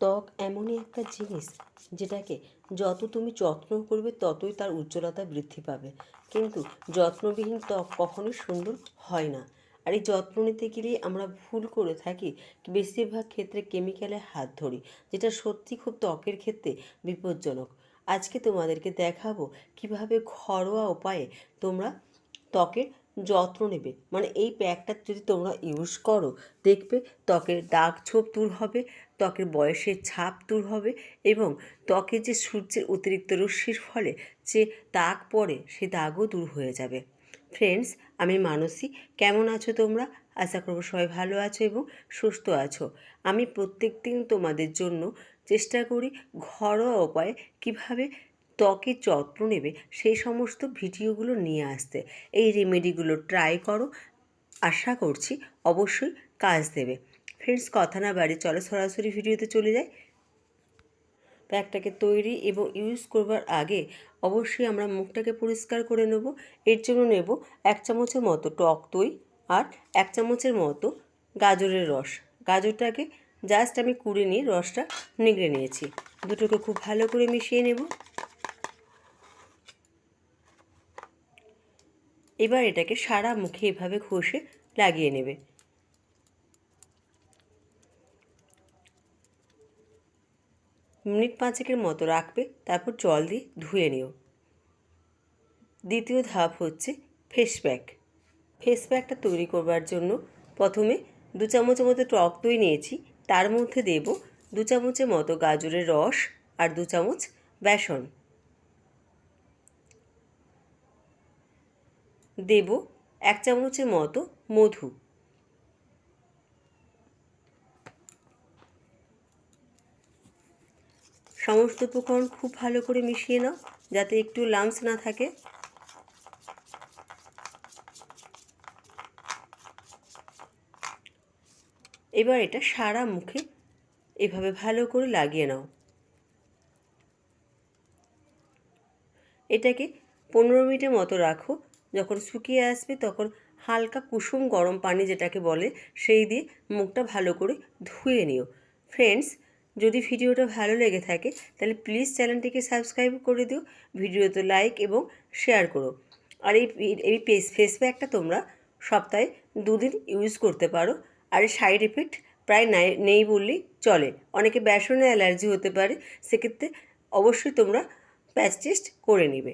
ত্বক এমনই একটা জিনিস যেটাকে যত তুমি যত্ন করবে ততই তার উজ্জ্বলতা বৃদ্ধি পাবে। কিন্তু যত্নবিহীন ত্বক কখনোই সুন্দর হয় না। আর এই যত্ন নিতে গেলেই আমরা ভুল করে থাকি। বেশিরভাগ ক্ষেত্রে কেমিক্যালে হাত ধরি, যেটা সত্যি খুব ত্বকের ক্ষেত্রে বিপজ্জনক। আজকে তোমাদেরকে দেখাবো কীভাবে ঘরোয়া উপায়ে তোমরা ত্বকের যত্ন নেবে। মানে এই প্যাকটা যদি তোমরা ইউজ করো, দেখবে ত্বকের দাগ ছোপ দূর হবে, ত্বকের বয়সের ছাপ দূর হবে এবং ত্বকে যে সূর্যের অতিরিক্ত রশ্মির ফলে যে দাগ পড়ে সেই দাগও দূর হয়ে যাবে। ফ্রেন্ডস আমি মানসী। কেমন আছো তোমরা? আশা করব সবাই ভালো আছো এবং সুস্থ আছো। আমি প্রত্যেক দিন তোমাদের জন্য চেষ্টা করি ঘরোয়া উপায়ে কীভাবে ত্বকের যত্ন নেবে সেই সমস্ত ভিডিওগুলো নিয়ে আসতে। এই রেমেডিগুলো ট্রাই করো। আশা করছি অবশ্যই কাজ দেবে। ফ্রেন্ডস কথা না বাড়ি চলো সরাসরি ভিডিওতে চলে যাই। প্যাকটাকে তৈরি এবং ইউজ করবার আগে অবশ্যই আমরা মুখটাকে পরিষ্কার করে নেব। এর জন্য নেব এক চামচের মতো টক দই আর এক চামচের মতো গাজরের রস। গাজরটাকে জাস্ট আমি কুড়ে নিয়ে রসটা নিগড়ে নিয়েছি। দুটোকে খুব ভালো করে মিশিয়ে নেব। এবার এটাকে সারা মুখে এভাবে ঘষে লাগিয়ে নেবে। মিনিট পাঁচেকের মতো রাখবে, তারপর জল দিয়ে ধুয়ে নিও। দ্বিতীয় ধাপ হচ্ছে ফেস প্যাক ফেস প্যাকটা তৈরি করবার জন্য প্রথমে দু চামচের মতো টক দই নিয়েছি, তার মধ্যে দেব দু চামচের মতো গাজরের রস আর দু চামচ বেসন। দেব এক চামচের মতো মধু। সমস্ত উপকরণ খুব ভালো করে মিশিয়ে নাও, যাতে একটু লামস না থাকে। এবার এটা সারা মুখে এভাবে ভালো করে লাগিয়ে নাও। এটাকে পনেরো মিনিটের মতো রাখো। যখন শুকিয়ে আসবে তখন হালকা কুসুম গরম পানি যেটাকে বলে, সেই দিয়ে মুখটা ভালো করে ধুয়ে নিও। ফ্রেন্ডস যদি ভিডিওটা ভালো লেগে থাকে, তাহলে প্লিজ চ্যানেলটিকে সাবস্ক্রাইব করে দিও, ভিডিওতে লাইক এবং শেয়ার করো। আর এই এই ফেস ফেস প্যাকটা তোমরা সপ্তাহে দুদিন ইউজ করতে পারো, আর সাইড এফেক্ট প্রায় নাই, নেই বললেই চলে। অনেকে বেসনে অ্যালার্জি হতে পারে, সেক্ষেত্রে অবশ্যই তোমরা প্যাচ টেস্ট করে নেবে।